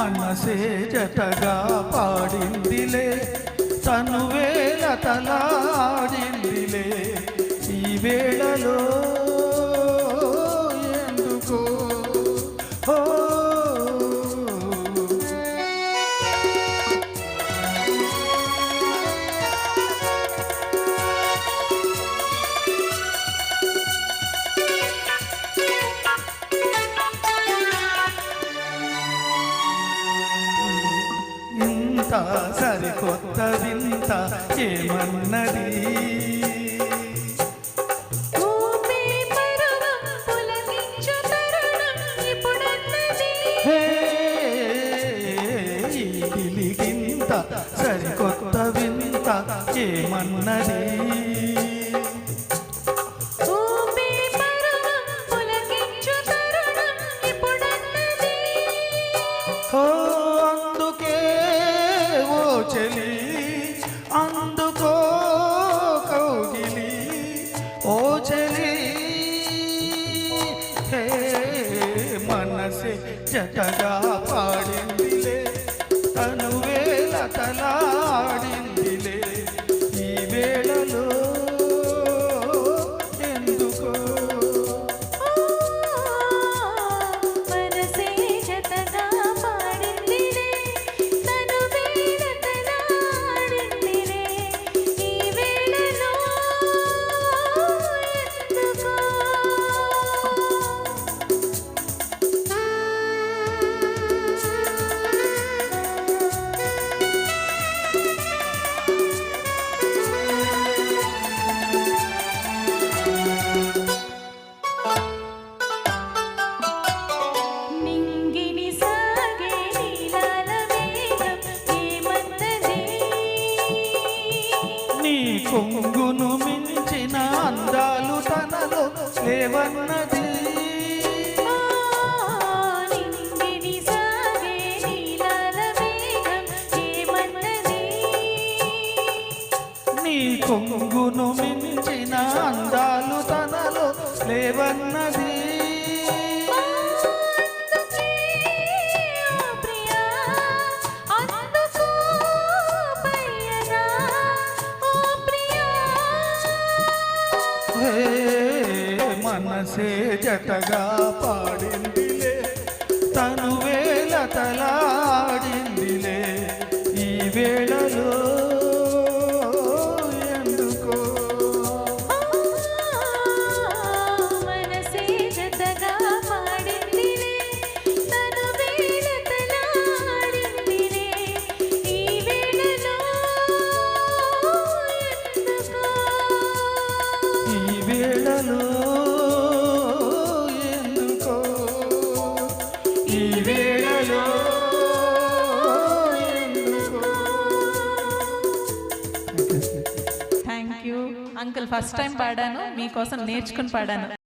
మనసే జతగా పాడిందిలే. తను వేల ఇంత సరికొత్త వింత ఏమన్నది సరికొత్త వింత ఏమన్నది? చెలి అందుకో కౌగిలి. ఓ చెలి హే మనసే జతగా పాడిందిలే. తను వేల కొంగును మించిన అందాలు తనలో లేవన్నది. నీ కొంగును మించిన అందాలు తనలో లేవన్నది. మనసే జతగా పాడిందిలే తను వేల తలాడిందిలే. అంకుల్ ఫస్ట్ టైం పాడాను మీకోసం నేర్చుకుని పాడాను.